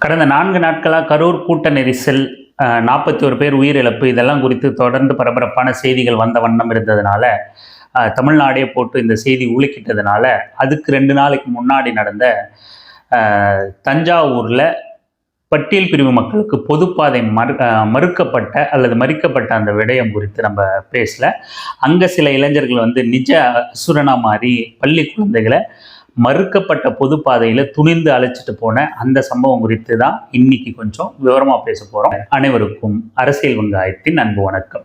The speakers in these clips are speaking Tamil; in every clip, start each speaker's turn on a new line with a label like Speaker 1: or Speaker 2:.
Speaker 1: கடந்த நான்கு நாட்களாக கரூர் கூட்ட நெரிசல் நாற்பத்தி ஒரு பேர் உயிரிழப்பு இதெல்லாம் குறித்து தொடர்ந்து பரபரப்பான செய்திகள் வந்த வண்ணம் இருந்ததுனால தமிழ்நாடே போட்டு இந்த செய்தி உலுக்கிட்டதுனால அதுக்கு ரெண்டு நாளைக்கு முன்னாடி நடந்த தஞ்சாவூரில் பட்டியல் பிரிவு மக்களுக்கு பொதுப்பாதை மறு மறுக்கப்பட்ட அல்லது மறிக்கப்பட்ட அந்த விடயம் குறித்து நம்ம பேசல. அங்கே சில இளைஞர்கள் வந்து நிஜ அசுரனா மாறி பள்ளி குழந்தைகளை மறுக்கப்பட்ட பொதுப்பாதையில் துணிந்து அழைச்சிட்டு போன அந்த சம்பவம் குறித்து தான் இன்னைக்கு கொஞ்சம் விவரமாக பேச போகிறோம் அனைவருக்கும் அரசியல் வெங்காயத்தின் அன்பு வணக்கம்.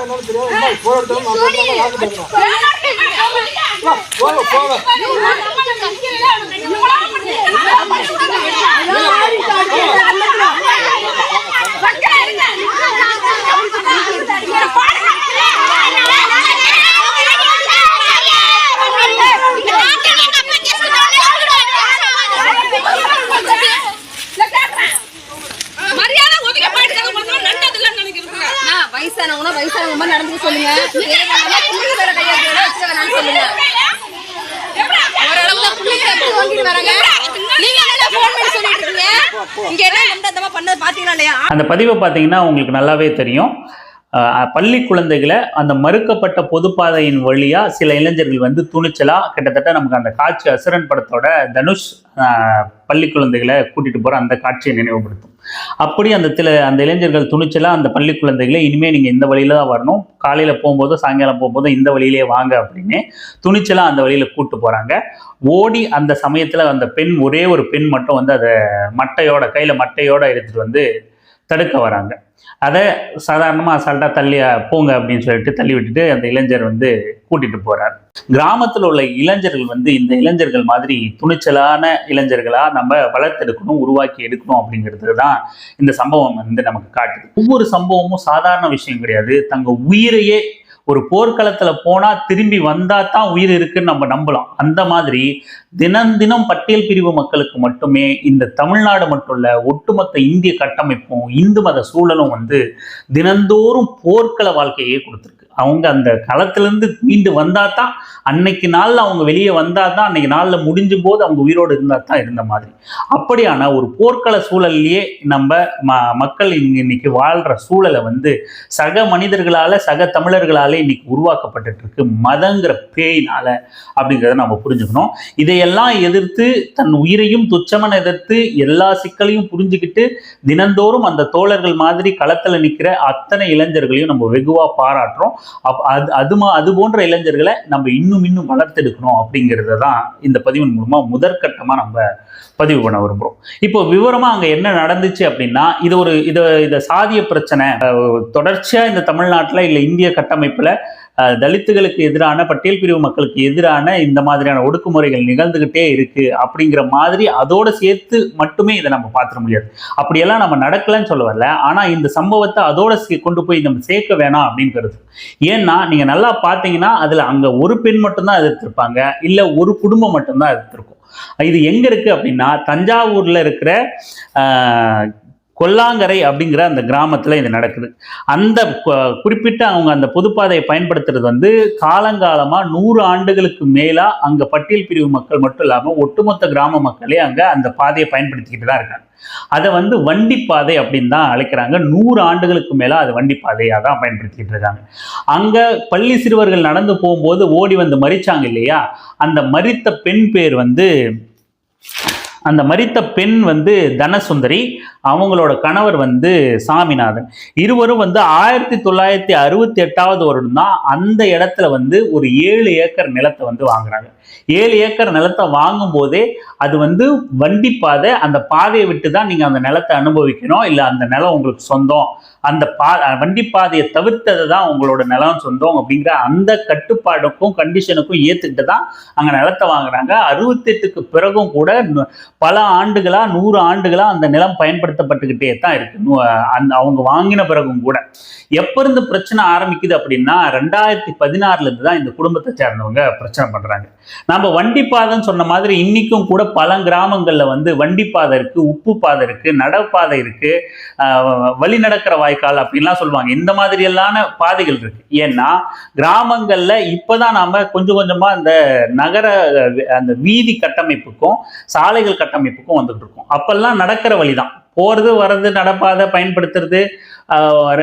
Speaker 2: எடுத்தா என்னன்னு தெரியாது.
Speaker 3: இங்க என்ன பண்ணது பாத்தீங்களா இல்லையா?
Speaker 1: அந்த பதிவை பார்த்தீங்கன்னா உங்களுக்கு நல்லாவே தெரியும். பள்ளி குழந்தைகளை அந்த மறுக்கப்பட்ட பொதுப்பாதையின் வழியா சில இளைஞர்கள் வந்து துணிச்சலா கிட்டத்தட்ட நமக்கு அந்த காட்சி அசுரன் படத்தோட தனுஷ் பள்ளி குழந்தைகளை கூட்டிட்டு போற அந்த காட்சியை நினைவுபடுத்தும். அப்படி அந்த சில அந்த இளைஞர்கள் துணிச்சலாக அந்த பள்ளி குழந்தைகளை இனிமேல் நீங்கள் இந்த வழியில் தான் வரணும். காலையில் போகும்போது சாயங்காலம் போகும்போது இந்த வழியிலே வாங்க அப்படின்னு துணிச்சலாக அந்த வழியில் கூப்பிட்டு போகிறாங்க ஓடி அந்த சமயத்தில் அந்த பெண் ஒரே ஒரு பெண் மட்டும் வந்து அதை மட்டையோட கையில் மட்டையோட எடுத்துட்டு வந்து தடுக்க வராங்க. அதை சாதாரணமாக அசால்ட்டாக தள்ளி போங்க அப்படின்னு சொல்லிட்டு தள்ளி விட்டுட்டு அந்த இளைஞர் வந்து கூட்டிட்டு போகிறார் கிராமத்தில் உள்ள இளைஞர்கள் வந்து இந்த இளைஞர்கள் மாதிரி துணிச்சலான இளைஞர்களா நம்ம வளர்த்தெடுக்கணும் உருவாக்கி எடுக்கணும் அப்படிங்கிறது தான் இந்த சம்பவம் வந்து நமக்கு காட்டுது. ஒவ்வொரு சம்பவமும் சாதாரண விஷயம் கிடையாது. தங்க உயிரையே ஒரு போர்க்களத்துல போனா திரும்பி வந்தா தான் உயிர் இருக்குன்னு நம்ம நம்பலாம். அந்த மாதிரி தினம் தினம் பட்டியல் பிரிவு மக்களுக்கு மட்டுமே இந்த தமிழ்நாடு மட்டும் ஒட்டுமொத்த இந்திய கட்டமைப்பும் இந்து மத சூழலும் வந்து தினந்தோறும் போர்க்கள வாழ்க்கையே கொடுத்துருக்கு. அவங்க அந்த களத்திலேருந்து மீண்டு வந்தால் தான் அன்னைக்கு நாளில் அவங்க வெளியே வந்தால் தான் அன்னைக்கு நாளில் முடிஞ்சும் போது அவங்க உயிரோடு இருந்தால் தான் இருந்த மாதிரி. அப்படியான ஒரு போர்க்கள சூழல்லையே நம்ம ம மக்கள் இன்னைக்கு வாழ்கிற சூழலை வந்து சக மனிதர்களால் சக தமிழர்களாலே இன்னைக்கு உருவாக்கப்பட்டுட்டு இருக்கு மதங்கிற பேயினால் அப்படிங்கிறத நம்ம புரிஞ்சுக்கணும். இதையெல்லாம் எதிர்த்து தன் உயிரையும் துச்சமன எதிர்த்து எல்லா சிக்கலையும் புரிஞ்சுக்கிட்டு தினந்தோறும் அந்த தோழர்கள் மாதிரி களத்தில் நிற்கிற அத்தனை இளைஞர்களையும் நம்ம வெகுவாக பாராட்டுறோம். அப் அது அது மா அது போன்ற இளைஞர்களை நம்ம இன்னும் இன்னும் வளர்த்தெடுக்கணும் அப்படிங்கிறத தான் இந்த பதிவின் மூலமா முதற்கட்டமா நம்ம பதிவு பண்ண விரும்புகிறோம் இப்போ விவரமா அங்க என்ன நடந்துச்சு அப்படின்னா இது ஒரு இதை இதை சாதிய பிரச்சனை. தொடர்ச்சியாக தொடர்ச்சியா இந்த தமிழ்நாட்டில் இல்லை இந்திய கட்டமைப்பில் தலித்துகளுக்கு எதிரான பட்டியல் பிரிவு மக்களுக்கு எதிரான இந்த மாதிரியான ஒடுக்குமுறைகள் நிகழ்ந்துகிட்டே இருக்கு அப்படிங்கிற மாதிரி அதோட சேர்த்து மட்டுமே இதை நம்ம பார்த்துட முடியாது. அப்படியெல்லாம் நம்ம நடக்கலன்னு சொல்ல வரல. ஆனா இந்த சம்பவத்தை அதோட சே- கொண்டு போய் நம்ம சேர்க்க வேணாம் அப்படிங்கிறது ஏன்னா நீங்க நல்லா பார்த்தீங்கன்னா அதுல அங்க ஒரு பெண் மட்டும்தான் எதிர்த்திருப்பாங்க. இல்ல ஒரு குடும்பம் மட்டும்தான் எதிர்த்திருக்கும். இது எங்க இருக்கு அப்படின்னா தஞ்சாவூர்ல இருக்கிற கொல்லாங்கரை அப்படிங்கிற அந்த கிராமத்தில் இது நடக்குது. அந்த குறிப்பிட்ட அவங்க அந்த பொதுப்பாதையை பயன்படுத்துறது வந்து காலங்காலமாக நூறு ஆண்டுகளுக்கு மேலாக அங்கே பட்டியல் பிரிவு மக்கள் மட்டும் இல்லாமல் ஒட்டுமொத்த கிராம மக்களே அங்கே அந்த பாதையை பயன்படுத்திக்கிட்டு தான் இருக்காங்க. அதை வந்து வண்டிப்பாதை அப்படின்னு தான் அழைக்கிறாங்க. நூறு ஆண்டுகளுக்கு மேலே அது வண்டி பாதையாக தான் பயன்படுத்திக்கிட்டு இருக்காங்க. அங்கே பள்ளி சிறுவர்கள் நடந்து போகும்போது ஓடி வந்து மறிச்சாங்க இல்லையா? அந்த மரித்த பெண் பேர் வந்து அந்த மறித்த பெண் வந்து தனசுந்தரி அவங்களோட கணவர் வந்து சாமிநாதன். இருவரும் வந்து ஆயிரத்தி தொள்ளாயிரத்தி அறுபத்தி எட்டாவது வருடம் தான் அந்த இடத்துல வந்து ஒரு ஏழு ஏக்கர் நிலத்தை வந்து வாங்குறாங்க. ஏழு ஏக்கர் நிலத்தை வாங்கும் போதே அது வந்து வண்டி பாதை அந்த பாதையை விட்டு தான் நீங்கள் அந்த நிலத்தை அனுபவிக்கணும். இல்லை அந்த நிலம் உங்களுக்கு சொந்தம். அந்த பா வண்டி பாதையை தவிர்த்தது தான் உங்களோட நிலம் சொந்தம் அப்படிங்கிற அந்த கட்டுப்பாடுக்கும் கண்டிஷனுக்கும் ஏற்றுக்கிட்டு தான் அங்கே நிலத்தை வாங்குறாங்க. அறுபத்தெட்டுக்கு பிறகும் கூட பல ஆண்டுகளாக நூறு ஆண்டுகளாக அந்த நிலம் பயன்படுத்தப்பட்டுக்கிட்டே தான் இருக்கு. அந்த அவங்க வாங்கின பிறகும் கூட. எப்ப இருந்து பிரச்சனை ஆரம்பிக்குது அப்படின்னா ரெண்டாயிரத்தி பதினாறுலேருந்து தான் இந்த குடும்பத்தை சேர்ந்தவங்க பிரச்சனை பண்ணுறாங்க நம்ம வண்டி பாதைன்னு சொன்ன மாதிரி இன்னைக்கும் கூட பல கிராமங்களில் வந்து வண்டி பாதை இருக்கு உப்பு பாதை இருக்குது நடப்பாதை இருக்கு வழி நடக்கிற வாய்க்கால் அப்படின்லாம் சொல்லுவாங்க. இந்த மாதிரியெல்லான பாதைகள் இருக்குது ஏன்னா கிராமங்களில் இப்போ தான் நாம் கொஞ்சம் கொஞ்சமாக இந்த நகர அந்த வீதி கட்டமைப்புக்கும் சாலைகள் கட்ட கட்டமைப்புக்கும் வந்துட்டு இருக்கும் அப்பெல்லாம் நடக்கிற வழிதான். போறது வர்றது நடப்பாதை பயன்படுத்துறது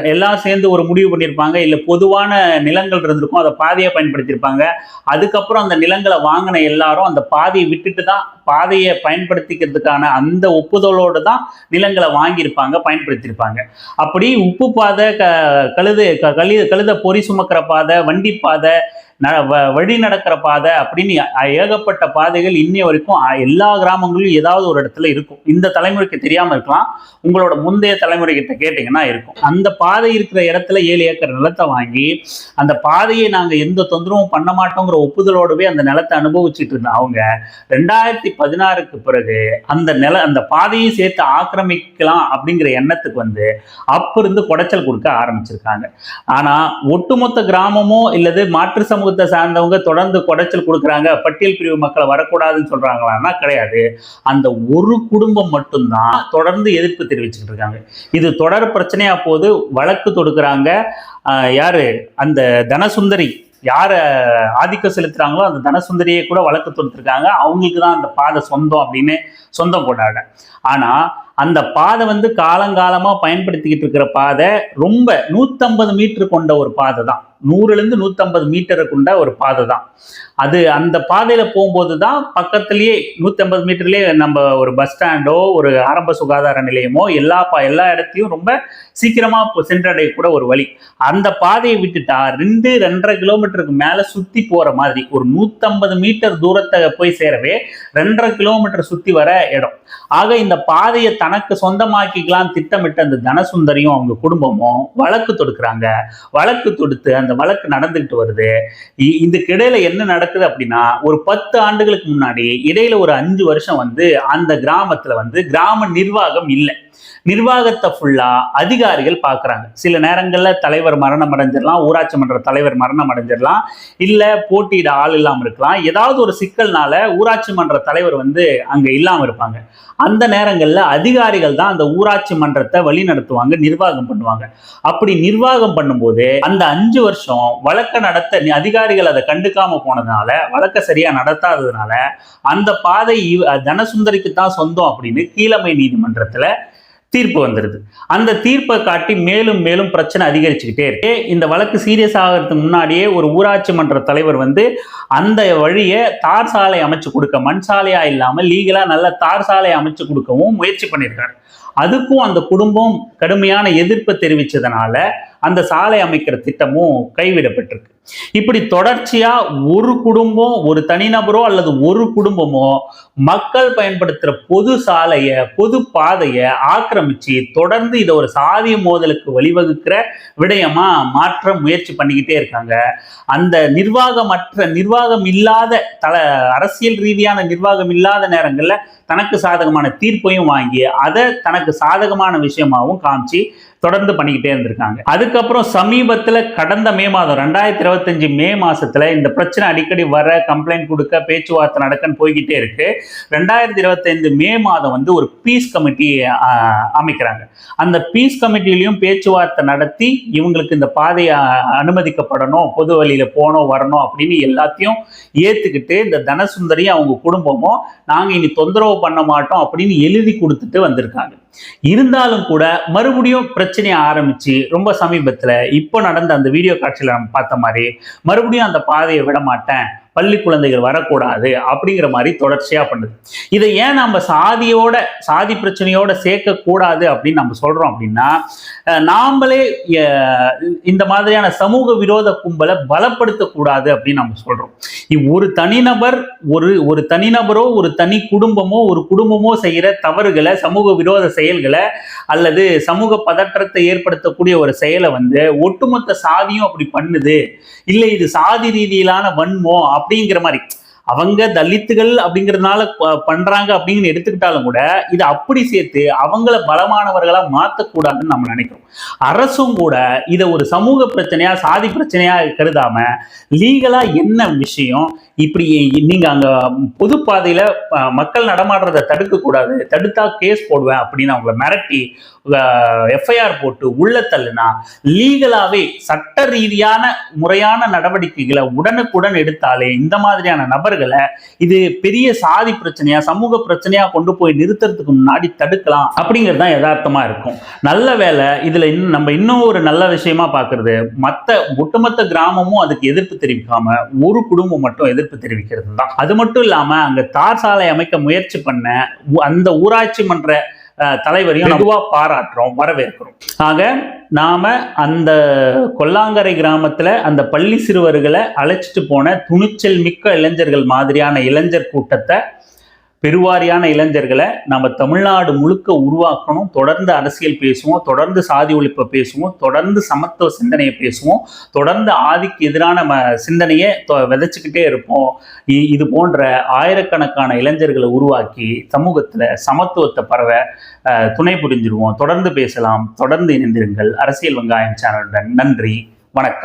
Speaker 1: எல்லாம் சேர்ந்து ஒரு முடிவு பண்ணியிருப்பாங்க. இல்லை பொதுவான நிலங்கள் இருந்திருக்கும் அதை பாதையை பயன்படுத்தியிருப்பாங்க. அதுக்கப்புறம் அந்த நிலங்களை வாங்கின எல்லாரும் அந்த பாதையை விட்டுட்டு தான் பாதையை பயன்படுத்திக்கிறதுக்கான அந்த ஒப்புதலோடு தான் நிலங்களை வாங்கியிருப்பாங்க பயன்படுத்தியிருப்பாங்க. அப்படி உப்பு பாதை க கழுது க- கழுத பொறி சுமக்கிற பாதை வண்டி பாதை வழி நடக்கிற பாதை அப்படின்னு ஏகப்பட்ட பாதைகள் இன்னைய வரைக்கும் எல்லா கிராமங்களிலும் ஏதாவது ஒரு இடத்துல இருக்கும். இந்த தலைமுறைக்கு தெரியாம இருக்கலாம். உங்களோட முந்தைய தலைமுறை கிட்ட கேட்டிங்கன்னா இருக்கும். அந்த பாதை இருக்கிற இடத்துல ஏழு ஏக்கர் நிலத்தை வாங்கி அந்த பாதையை நாங்க எந்த தொந்தரவும் பண்ண மாட்டோங்கிற ஒப்புதலோடவே அந்த நிலத்தை அனுபவிச்சுட்டு இருந்த அவங்க ரெண்டாயிரத்தி பதினாறுக்கு பிறகு அந்த நில அந்த பாதையை சேர்த்து ஆக்கிரமிக்கலாம் அப்படிங்கிற எண்ணத்துக்கு வந்து அப்ப இருந்து குடைச்சல் கொடுக்க ஆரம்பிச்சிருக்காங்க. ஆனா ஒட்டுமொத்த கிராமமோ இல்லது மாற்று சமூகத்தை சார்ந்தவங்க தொடர்ந்து குடைச்சல் கொடுக்குறாங்க பட்டியல் பிரிவு மக்களை வரக்கூடாதுன்னு சொல்கிறாங்களான்னா கிடையாது. அந்த ஒரு குடும்பம் மட்டும்தான் தொடர்ந்து எதிர்ப்பு தெரிவிச்சுட்டு இருக்காங்க. இது தொடர் பிரச்சனையாக போது வழக்கு தொடுக்கிறாங்க யார்? அந்த தனசுந்தரி. யார் ஆதிக்கம் செலுத்துகிறாங்களோ அந்த தனசுந்தரியை கூட வழக்கு தொடுத்துருக்காங்க. அவங்களுக்கு தான் அந்த பாதை சொந்தம் அப்படின்னு சொந்தம் கொண்டாட ஆனால் அந்த பாதை வந்து காலங்காலமாக பயன்படுத்திக்கிட்டு இருக்கிற பாதை ரொம்ப நூற்றம்பது மீட்டர் கொண்ட ஒரு பாதை தான் நூறுலேருந்து நூற்றம்பது நூத்தம்பது மீட்டரை கொண்ட ஒரு பாதை தான். அது அந்த பாதையில் போகும்போது தான் பக்கத்துலேயே நூற்றம்பது மீட்டர்லேயே நம்ம ஒரு பஸ் ஸ்டாண்டோ ஒரு ஆரம்ப சுகாதார நிலையமோ எல்லா பா எல்லா இடத்தையும் ரொம்ப சீக்கிரமாக சென்றடையக்கூட ஒரு வழி. அந்த பாதையை விட்டுட்டா ரெண்டு ரெண்டரை கிலோமீட்டருக்கு மேலே சுற்றி போகிற மாதிரி ஒரு நூற்றம்பது மீட்டர் தூரத்தை போய் சேரவே ரெண்டரை கிலோமீட்டர் சுற்றி வர இடம். ஆக இந்த பாதையை தனக்கு சொந்தமாக்கிக்கலாம் திட்டமிட்ட அந்த தனசுந்தரியும் அவங்க குடும்பமும் வழக்கு தொடுக்கிறாங்க. வழக்கு தொடுத்து அந்த வழக்கு நடந்துகிட்டு வருது. இ- இதுக்கு இடையில என்ன நடக்குது அப்படின்னா ஒரு பத்து ஆண்டுகளுக்கு முன்னாடி இடையில ஒரு அஞ்சு வருஷம் வந்து அந்த கிராமத்துல வந்து கிராம நிர்வாகம் இல்லை. நிர்வாகத்தை ஃபுல்லா அதிகாரிகள் பார்க்குறாங்க. சில நேரங்களில் தலைவர் மரணம் அடைஞ்சிடலாம் ஊராட்சி மன்ற தலைவர் மரணம் அடைஞ்சிடலாம் இல்லை போட்டியிட ஆள் இல்லாமல் இருக்கலாம். ஏதாவது ஒரு சிக்கல்னால ஊராட்சி மன்ற தலைவர் வந்து அங்கே இல்லாமல் இருப்பாங்க. அந்த நேரங்களில் அதிகாரிகள் தான் அந்த ஊராட்சி மன்றத்தை வழி நடத்துவாங்க நிர்வாகம் பண்ணுவாங்க. அப்படி நிர்வாகம் பண்ணும்போது அந்த அஞ்சு வருஷம் வழக்க நடத்த நி- அதிகாரிகள் அதை கண்டுக்காம போனதுனால வழக்க சரியா நடத்தாததுனால அந்த பாதை தனசுந்தரிக்கு தான் சொந்தம் அப்படின்னு கீழமை நீதிமன்றத்தில் தீர்ப்பு வந்துடுது அந்த தீர்ப்பை காட்டி மேலும் மேலும் பிரச்சனை அதிகரிச்சுக்கிட்டே இருக்கு. இந்த வழக்கு சீரியஸ் ஆகிறதுக்கு முன்னாடியே ஒரு ஊராட்சி மன்ற தலைவர் வந்து அந்த வழியை தார் சாலை அமைச்சு கொடுக்க மண் சாலையா இல்லாமல் லீகலா நல்ல தார் சாலை அமைச்சு கொடுக்கவும் முயற்சி பண்ணியிருக்காரு. அதுக்கும் அந்த குடும்பம் கடுமையான எதிர்ப்பு தெரிவித்ததுனால அந்த சாலை அமைக்கிற திட்டமும் கைவிடப்பட்டிருக்கு. இப்படி தொடர்ச்சியா ஒரு குடும்பம் ஒரு தனிநபரோ அல்லது ஒரு குடும்பமோ மக்கள் பயன்படுத்துற பொது சாலைய பொது பாதைய ஆக்கிரமிச்சு தொடர்ந்து இதை ஒரு சாதிய மோதலுக்கு வழிவகுக்கிற விடயமா மாற்ற முயற்சி பண்ணிக்கிட்டே இருக்காங்க. அந்த நிர்வாகமற்ற நிர்வாகம் இல்லாத தல அரசியல் ரீதியான நிர்வாகம் இல்லாத நேரங்கள்ல தனக்கு சாதகமான தீர்ப்பையும் வாங்கி அதை தனக்கு சாதகமான விஷயமாகவும் காமிச்சு தொடர்ந்து பண்ணிக்கிட்டே இருந்திருக்காங்க. அதுக்கப்புறம் சமீபத்தில் கடந்த மே மாதம் ரெண்டாயிரத்தி இருபத்தஞ்சு மே மாசத்துல இந்த பிரச்சனை அடிக்கடி வர கம்ப்ளைண்ட் கொடுக்க பேச்சுவார்த்தை நடக்கன்னு போய்கிட்டே இருக்கு. ரெண்டாயிரத்தி இருபத்தைந்து மே மாதம் வந்து ஒரு பீஸ் கமிட்டி அமைக்கிறாங்க. அந்த பீஸ் கமிட்டிலையும் பேச்சுவார்த்தை நடத்தி இவங்களுக்கு இந்த பாதையை அனுமதிக்கப்படணும் பொது வழியில போனோம் வரணும் அப்படின்னு எல்லாத்தையும் ஏத்துக்கிட்டு இந்த தனசுந்தரி அவங்க குடும்பமும் நாங்க இனி தொந்தரவு பண்ண மாட்டோம் அப்படின்னு எழுதி கொடுத்துட்டு வந்திருக்காங்க. இருந்தாலும் கூட மறுபடியும் பிரச்சனையை ஆரம்பிச்சு ரொம்ப சமீபத்தில் இப்போ நடந்த அந்த வீடியோ காட்சியில் நம்ம பார்த்த மாதிரி மறுபடியும் அந்த பாதையை விட மாட்டேன். பள்ளி குழந்தைகள் வரக்கூடாது அப்படிங்கிற மாதிரி தொடர்ச்சியாக பண்ணுது. இதை ஏன் நம்ம சாதியோட சாதி பிரச்சனையோட சேர்க்கக்கூடாது அப்படின்னு நம்ம சொல்கிறோம் அப்படின்னா நாம்மளே நாமளே இந்த மாதிரியான சமூக விரோத கும்பலை பலப்படுத்தக்கூடாது அப்படின்னு நம்ம சொல்கிறோம் ஒரு தனிநபர் ஒரு ஒரு தனிநபரோ ஒரு தனி குடும்பமோ ஒரு குடும்பமோ செய்கிற தவறுகளை சமூக விரோத செயல்களை அல்லது சமூக பதற்றத்தை ஏற்படுத்தக்கூடிய ஒரு செயலை வந்து ஒட்டுமொத்த சாதியும் அப்படி பண்ணுது. இல்லை இது சாதி ரீதியிலான வன்மம் அப்படிங்கிற மாதிரி. அவங்க தலித்துகள் அப்படிங்கிறதுனால பண்றாங்க அப்படின்னு எடுத்துக்கிட்டாலும் கூட இது அப்படி சேர்த்து அவங்கள பலமானவர்களா மாற்றக்கூடாதுன்னு நம்ம நினைக்கிறோம். அரசும் கூட இதை ஒரு சமூக பிரச்சனையா சாதி பிரச்சனையா கருதாம லீகலா என்ன விஷயம்? இப்படி நீங்க அங்க பொது பாதையில மக்கள் நடமாடுறதை தடுக்க கூடாது தடுத்தா கேஸ் போடுவேன் அப்படின்னு அவங்கள மிரட்டி எஃப்ஐஆர் போட்டு உள்ள தள்ளுனா லீகலாவே சட்ட ரீதியான முறையான நடவடிக்கைகளை உடனுக்குடன் எடுத்தாலே இந்த மாதிரியான நபர் இது பெரிய சாதி பிரச்சனையா சமூக பிரச்சனையா கொண்டு போய் நிறுத்துறதுக்கு முன்னாடி தடுக்கலாம் அப்படிங்கிறது தான் யதார்த்தமா இருக்கும். நல்ல வேலை இதுல இன்னும் நம்ம இன்னும் ஒரு நல்ல விஷயமா பாக்குறது மத்த ஒட்டுமொத்த கிராமமும் அதுக்கு எதிர்ப்பு தெரிவிக்காம ஒரு குடும்பம் மட்டும் எதிர்ப்பு தெரிவிக்கிறது தான். அது மட்டும் இல்லாம அங்க தார் சாலை அமைக்க முயற்சி பண்ண அந்த ஊராட்சி மன்ற தலைவரையும் வெகுவா பாராட்டுறோம் வரவேற்கிறோம். ஆக நாம அந்த கொல்லாங்கரை கிராமத்துல அந்த பள்ளி சிறுவர்களை அழைச்சிட்டு போன துணிச்சல் மிக்க இளைஞர்கள் மாதிரியான இளைஞர் கூட்டத்தை பெருவாரியான இளைஞர்களை நம்ம தமிழ்நாடு முழுக்க உருவாக்கணும். தொடர்ந்து அரசியல் பேசுவோம். தொடர்ந்து சாதி ஒழிப்பை பேசுவோம். தொடர்ந்து சமத்துவ சிந்தனையை பேசுவோம். தொடர்ந்து ஆதிக்கு எதிரான ம சிந்தனையை தொ- இருப்போம். இ- இது போன்ற ஆயிரக்கணக்கான இளைஞர்களை உருவாக்கி சமூகத்தில் சமத்துவத்தை பரவ துணை புரிஞ்சிருவோம். தொடர்ந்து பேசலாம். தொடர்ந்து இணைந்திருங்கள். அரசியல் வெங்காயம் சேனலுடன் நன்றி. வணக்கம்.